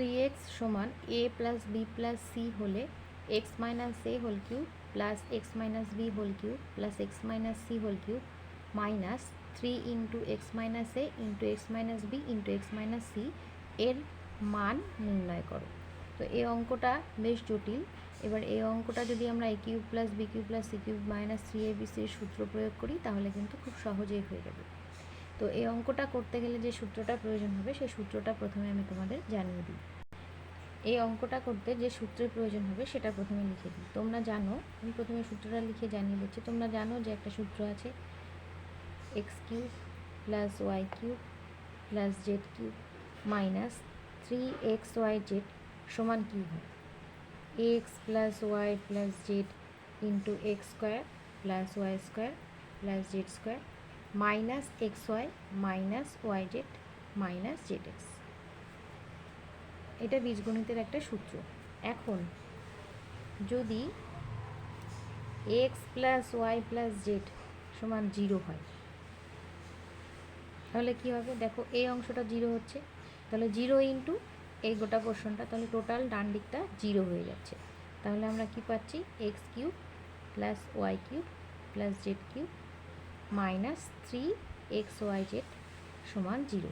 Three X সমান A plus B plus C হলে X minus A whole cube plus X minus B whole cube plus X minus C whole cube minus three into X minus A into X minus B into X minus C এর মান নির্ণয় করো। তো এই অঙ্কটা বেশ জটিল। এবার এই অঙ্কটা যদি আমরা A cube plus B cube plus C cube minus three A B সির সূত্র প্রয়োগ করি, তাহলে কিন্তু খুব সহজেই হয়ে যাবে। তো এই অঙ্কটা করতে গেলে যে সূত্রটা প্রয়োজন হবে, সেই সূত্রটা প্রথমে আমি তোমাদের জানিয়ে দিই। এই অঙ্কটা করতে যে সূত্রের প্রয়োজন হবে, সেটা প্রথমে লিখে দিই। তোমরা জানো, আমি প্রথমে সূত্রটা লিখে জানিয়ে দিচ্ছি। তোমরা জানো যে একটা সূত্র আছে X cube plus Y cube plus Z cube minus three X Y Z সমান কী হয়? X plus Y plus Z into X square plus Y square plus Z square minus X Y minus Y Z minus Z X. এটা বীজগণিতের একটা সূত্র। এখন যদি X plus Y plus Z সমান জিরো হয়, তাহলে কী হবে? দেখো, এই অংশটা জিরো হচ্ছে। তাহলে জিরো ইন্টু এই গোটা পোর্শনটা, তাহলে টোটাল ডান দিকটা জিরো হয়ে যাচ্ছে। তাহলে আমরা কি পাচ্ছি? X cube plus Y cube plus Z cube minus three X Y Z সমান জিরো।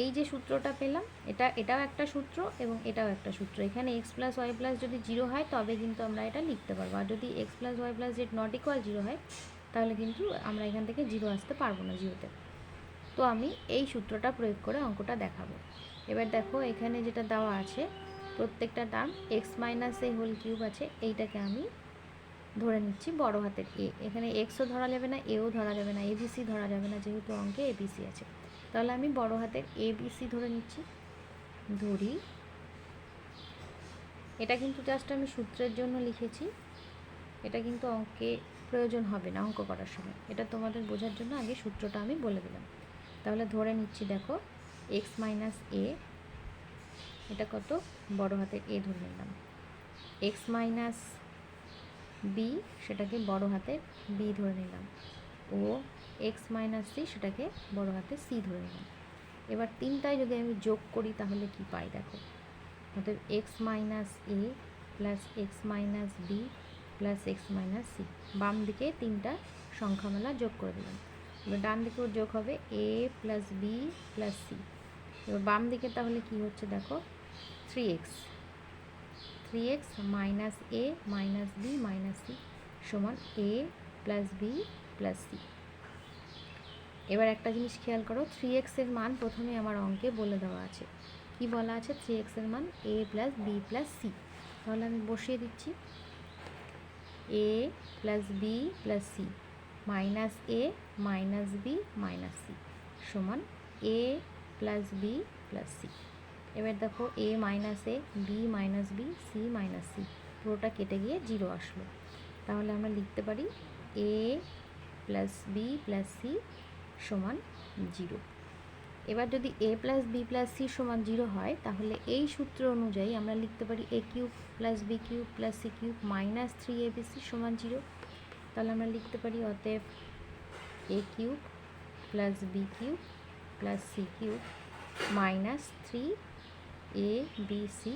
এই যে সূত্রটা পেলাম, এটা, এটাও একটা সূত্র এবং এটাও একটা সূত্র। এখানে এক্স প্লাস ওয়াই প্লাস যদি জিরো হয়, তবে কিন্তু আমরা এটা লিখতে পারব। আর যদি X plus Y plus Z not equal zero হয়, তাহলে কিন্তু আমরা এখান থেকে জিরো আসতে পারব না জিরোতে। তো আমি এই সূত্রটা প্রয়োগ করে অঙ্কটা দেখাবো। এবার দেখো, এখানে যেটা দেওয়া আছে, প্রত্যেকটা term X minus A whole cube আছে, এইটাকে আমি ধরে নিচ্ছি বড় হাতের এ। এখানে এক্সও ধরা যাবে না এও ধরা যাবে না এবিসি ধরা যাবে না, যেহেতু অঙ্কে এবিসি আছে। তাহলে আমি বড় হাতের এবিসি ধরে নিচ্ছি। ধরি। এটা কিন্তু জাস্ট আমি সূত্রের জন্য লিখেছি। এটা কিন্তু অঙ্কে প্রয়োজন হবে না অঙ্ক করার সময়। এটা তোমাদের বোঝার জন্য আগে সূত্রটা আমি বলে দিলাম। তাহলে ধরে নিচ্ছি দেখো এক্স মাইনাস এ এটা কত? বড় হাতের এ ধরে নিলাম। এক্স মাইনাস বি, সেটাকে বড় হাতের বি ধরে নিলাম। ও, এক্স মাইনাস সি, সেটাকে বড় হাতে সি ধরে নিলাম। এবার তিনটায় যদি আমি যোগ করি, তাহলে কি পাই? দেখো, অতএব X minus A plus X minus B plus X minus C. বাম দিকে তিনটা সংখ্যামালা যোগ করে দিলাম। এবার ডান দিকেও যোগ হবে A plus B plus C. এবার বাম দিকে তাহলে কি হচ্ছে? দেখো, three X. Three X minus A minus B minus C সমান A plus B plus C এবার একটা জিনিস খেয়াল করো থ্রি এক্সের মান প্রথমে আমার অঙ্কে বলে দেওয়া আছে। কি বলা আছে? থ্রি এক্সের মান A plus B plus C তাহলে আমি বসিয়ে দিচ্ছি। A plus B plus C minus A minus B minus C সমান A plus B plus C এবার দেখো A minus A B minus B C minus C পুরোটা কেটে গিয়ে জিরো আসলো। তাহলে আমরা লিখতে পারি A plus B plus C সমান জিরো এবার যদি A plus B plus C সমান জিরো হয়, তাহলে এই সূত্র অনুযায়ী আমরা লিখতে পারি A cube plus B cube plus C cube minus three A B C সমান জিরো তাহলে আমরা লিখতে পারি অতএব A cube plus B cube plus C cube minus three A B C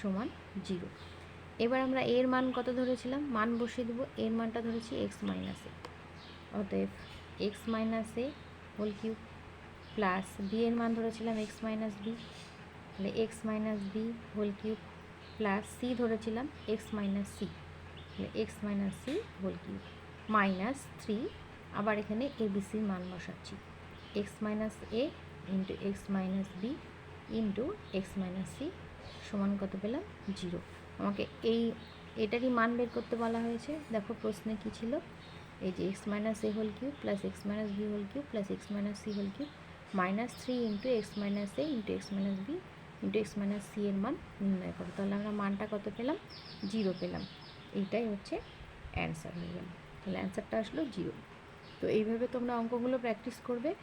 সমান জিরো। এবার আমরা এর মান কত ধরেছিলাম? মান বসিয়ে দেবো। এর মানটা ধরেছি এক্স মাইনাস এ অতএব X minus A whole cube plus B এর মান ধরেছিলাম এক্স মাইনাস বি তাহলে X minus B whole cube plus C ধরেছিলাম এক্স মাইনাস সি তাহলে X minus C whole cube minus three আবার এখানে এবিসির মান বসাচ্ছি। X minus A into X minus B into X minus C সমান কত পেলাম? জিরো আমাকে এই, এটারই মান বের করতে বলা হয়েছে। দেখো প্রশ্নে কী ছিল? এই যে X minus A whole cube plus X minus B whole cube plus X minus C whole cube minus three into X minus A into X minus B into X minus C এর মান নির্ণয় করো। তাহলে আমরা মানটা কত পেলাম? Zero পেলাম। এইটাই হচ্ছে অ্যান্সার হয়ে গেল। তাহলে অ্যান্সারটা আসলো জিরো তো এইভাবে তোমরা অঙ্কগুলো প্র্যাকটিস করবে।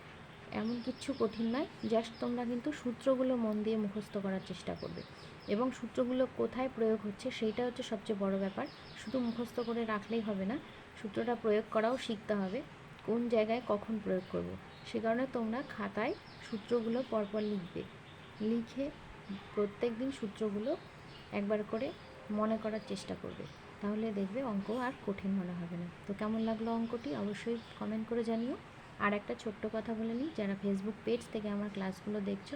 এমন কিচ্ছু কঠিন নয় জাস্ট তোমরা কিন্তু সূত্রগুলো মন দিয়ে মুখস্থ করার চেষ্টা করবে। এবং সূত্রগুলো কোথায় প্রয়োগ হচ্ছে সেইটা হচ্ছে সবচেয়ে বড় ব্যাপার। শুধু মুখস্থ করে রাখলেই হবে না, সূত্রটা প্রয়োগ করাও শিখতে হবে, কোন জায়গায় কখন প্রয়োগ করব। সে কারণে তোমরা খাতায় সূত্রগুলো পরপর লিখবে। লিখে প্রত্যেক দিন সূত্রগুলো একবার করে মনে করার চেষ্টা করবে। তাহলে দেখবে অঙ্ক আর কঠিন মনে হবে না। তো কেমন লাগল অঙ্কটি? অবশ্যই কমেন্ট করে জানিও। আর একটা ছোট্ট কথা বলে নিই, যারা ফেসবুক পেজ থেকে আমার ক্লাসগুলো দেখছ,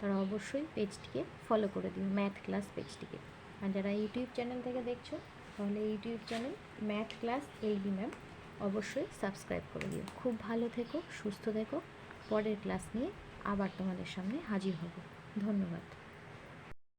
তারা অবশ্যই পেজটিকে ফলো করে দিও ম্যাথ ক্লাস পেজটিকে আর যারা ইউটিউব চ্যানেল থেকে দেখছ, তাহলে YouTube channel math class L B ma'am অবশ্যই সাবস্ক্রাইব করে দিও। খুব ভালো থেকো, সুস্থ থেকো, পরের ক্লাস নিয়ে আবার তোমাদের সামনে হাজির হব। ধন্যবাদ।